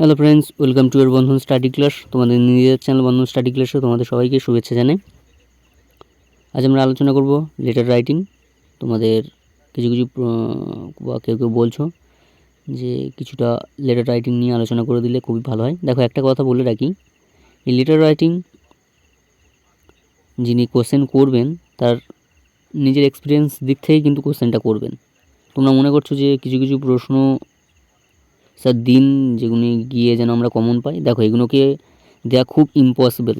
Hello friends welcome to your Bandhan study class তোমাদের নিজের channel বন্ধন study ক্লাসে তোমাদের সবাইকে শুভেচ্ছা জানাই। আজ আমরা আলোচনা করব লেটার রাইটিং তোমাদের কিছু কিছু বা কেউ কেউ বলছো যে কিছুটা লেটার রাইটিং নিয়ে আলোচনা করে দিলে খুবই ভালো হয়। দেখো, একটা কথা বলে রাখি, এই লেটার রাইটিং যিনি কোশ্চেন করবেন, তার নিজের এক্সপিরিয়েন্স দিক থেকেই কিন্তু কোশ্চেনটা করবেন। তোমরা মনে করছ যে কিছু কিছু প্রশ্ন স্যার, দিন যেগুলি গিয়ে যেন আমরা কমন পাই, দেখো এগুলোকে দেওয়া খুব ইম্পসিবল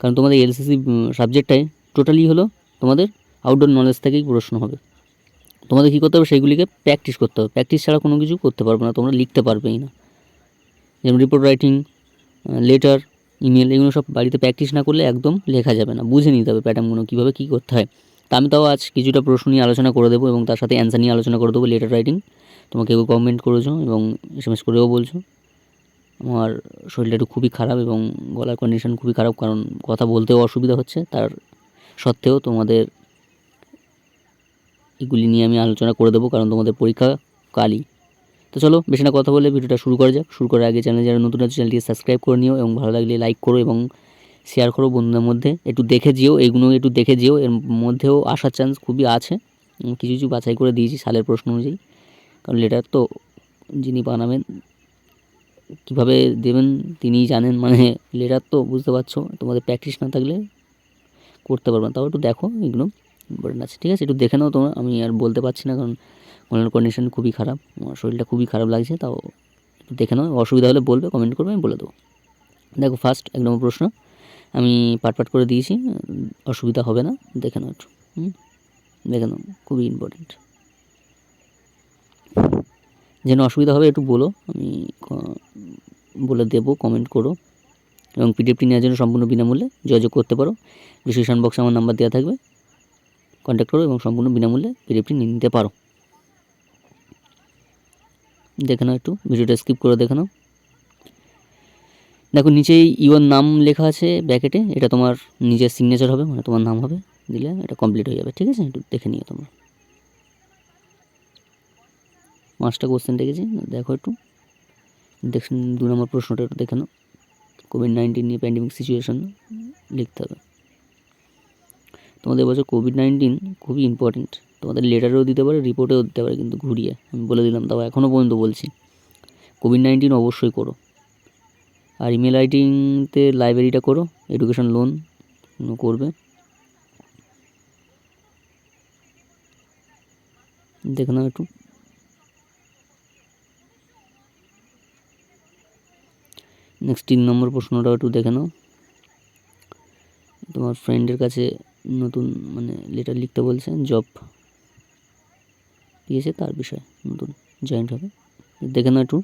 কারণ তোমাদের এলসিসি সাবজেক্টটাই টোটালি হলো তোমাদের আউটডোর নলেজ থেকেই প্রশ্ন হবে। তোমাদের কী করতে হবে? সেইগুলিকে প্র্যাকটিস করতে হবে। প্র্যাকটিস ছাড়া কোনো কিছু করতে পারবে না, তোমরা লিখতে পারবেই না। যেমন রিপোর্ট রাইটিং লেটার ইমেল এগুলো সব বাড়িতে প্র্যাকটিস না করলে একদম লেখা যাবে না। বুঝে নিতে হবে প্যাটার্নগুলো কীভাবে কী করতে হয়। তা আমি তাও আজ কিছুটা প্রশ্ন নিয়ে আলোচনা করে দেবো এবং তার সাথে অ্যান্সার নিয়ে আলোচনা করে দেবো লেটার রাইটিং তোমাকে কেউ কমেন্ট করেছ এবং এস এম এস করেও বলছো। আমার শরীরটা একটু খুবই খারাপ এবং গলার কন্ডিশন খুবই খারাপ, কারণ কথা বলতেও অসুবিধা হচ্ছে। তার সত্ত্বেও তোমাদের এগুলি নিয়ে আমি আলোচনা করে দেবো, কারণ তোমাদের পরীক্ষা কালই। তো চলো, বেশি না কথা বলে ভিডিওটা শুরু করা যাক। শুরু করার আগে চ্যানেল যারা নতুন আছে, চ্যানেলটিকে সাবস্ক্রাইব করে নিও এবং ভালো লাগলে লাইক করো এবং শেয়ার করো বন্ধুদের মধ্যে। একটু দেখে যেও এইগুলো একটু দেখে যেও। এর মধ্যেও আসার চান্স খুবই আছে। কিছু কিছু বাছাই করে দিয়েছি সালের প্রশ্ন অনুযায়ী। কারণ লেটার তো যিনি বানাবেন, কীভাবে দেবেন তিনিই জানেন মানে লেটার তো বুঝতে পারছ, তোমাদের প্র্যাকটিস না থাকলে করতে পারবে না। তাও একটু দেখো এগুলো ইম্পর্টেন্ট আছে, ঠিক আছে? একটু দেখে নাও তোমরা, আমি আর বলতে পারছি না, কারণ মনের কন্ডিশন খুবই খারাপ, আমার শরীরটা খুবই খারাপ লাগছে, তাও একটু দেখে নাও, অসুবিধা হলে বলবে কমেন্ট করবে, আমি বলে দেবো। দেখো ফার্স্ট এক নম্বর প্রশ্ন, আমি পাট পাট করে দিয়েছি, অসুবিধা হবে না, দেখে নাও একটু, হুম? দেখে নাও, খুবই ইম্পর্টেন্ট যেন অসুবিধা হবে একটু বলো। আমি বলে দেবো কমেন্ট করো। এবং পিডিএফটি নেওয়ার জন্য সম্পূর্ণ বিনামূল্যে যোগাযোগ করতে পারো। ডিসক্রিপশন বক্সে আমার নাম্বার দেওয়া থাকবে। কন্ট্যাক্ট করো এবং সম্পূর্ণ বিনামূল্যে পিডিএফটি নিয়ে নিতে পারো। দেখে নাও একটু, ভিডিওটা স্কিপ করে দেখে নাও। দেখো নিচেই ইউর নাম লেখা আছে ব্যাকেটে এটা তোমার নিজের সিগনেচার হবে মানে তোমার নাম হবে। দিলে এটা কমপ্লিট হয়ে যাবে, ঠিক আছে? একটু দেখে নিও তোমরা। পাঁচটা কোশ্চেন দেখেছি, দেখো একটু। দেখুন দু নম্বর প্রশ্নটা একটু দেখে নাও। কোভিড নাইন্টিন নিয়ে প্যান্ডেমিক সিচুয়েশন লিখতে হবে। তোমাদের বছর কোভিড নাইন্টিন খুবই ইম্পর্টেন্ট তোমাদের লেটারেও দিতে পারে রিপোর্টেও দিতে পারে, কিন্তু ঘুরিয়ে। আমি বলে দিলাম, তাও এখনও পর্যন্ত বলছি। কোভিড নাইন্টিন অবশ্যই করো। আর ইমেল রাইটিংতে লাইব্রেরিটা করো এডুকেশন লোন করবে। দেখে নাও একটু। নেক্সট তিন নম্বর প্রশ্নটাও একটু দেখে নাও। তোমার ফ্রেন্ডের কাছে নতুন মানে লেটার লিখতে বলছে জব দিয়েছে তার বিষয়ে নতুন জয়েন্ট হবে। দেখে নাও একটু।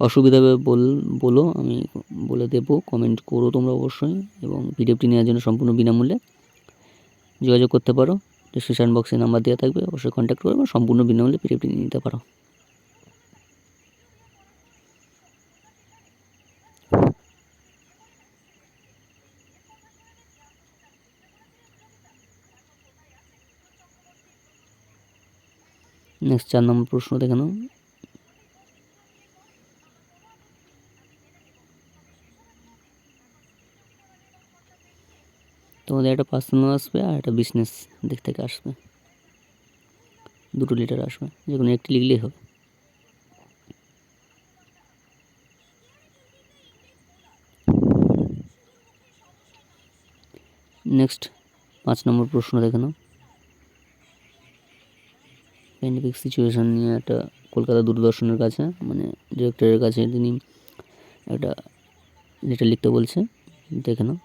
অসুবিধা হবে বল, বলো, আমি বলে দেবো কমেন্ট করো তোমরা অবশ্যই এবং পিডিএফটি নেওয়ার জন্য সম্পূর্ণ বিনামূল্যে। যোগাযোগ করতে পারো ডিসক্রিপশন বক্সে নাম্বার দেওয়া থাকবে, অবশ্যই কন্ট্যাক্ট করো এবং সম্পূর্ণ বিনামূল্যে পিডিএফটি নিতে পারো। নেক্সট চার নম্বর প্রশ্ন দেখানো তোমাদের একটা পার্সোনাল আসবে আর একটা বিজনেস দিক থেকে আসবে। দুটো লিটার আসবে যে কোনো একটি লিখলেই হবে। নেক্সট পাঁচ নম্বর প্রশ্ন দেখে নাও। প্যান্ডেমিক সিচুয়েশান নিয়ে একটা কলকাতা দূরদর্শনের কাছে মানে ডিরেক্টরের কাছে তিনি একটা লেটার লিখতে বলছে, দেখে নাও।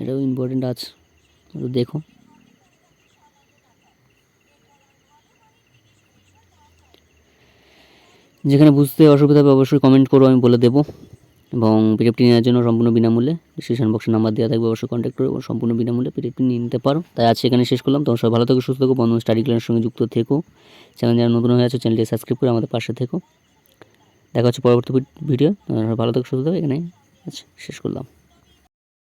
এটাও ইম্পর্টেন্ট আছে দেখো। যেখানে বুঝতে অসুবিধা হবে, অবশ্যই কমেন্ট করো, আমি বলে দেবো। এবং পিডিএফটি নেওয়ার জন্য সম্পূর্ণ বিনামূল্যে ডিসক্রিপশন বক্সে নাম্বার দেওয়া থাকবে, অবশ্যই কন্ট্যাক্ট করে সম্পূর্ণ বিনামূল্যে পিডিএফটি নিয়ে নিতে পারো। তাই আজ এখানে শেষ করলাম। তোমার সব ভালো থেকো, সুস্থ থেকো, বন্ধু স্টাডি ক্লাসের সঙ্গে যুক্ত থেকো। চ্যানেল যারা নতুন হয়ে আছে চ্যানেলটি সাবস্ক্রাইব করে আমাদের পাশে থেকো। দেখা হচ্ছে পরবর্তী ভিডিও। ভালো থেকো, সুস্থ থেকো। এখানে আচ্ছা শেষ করলাম।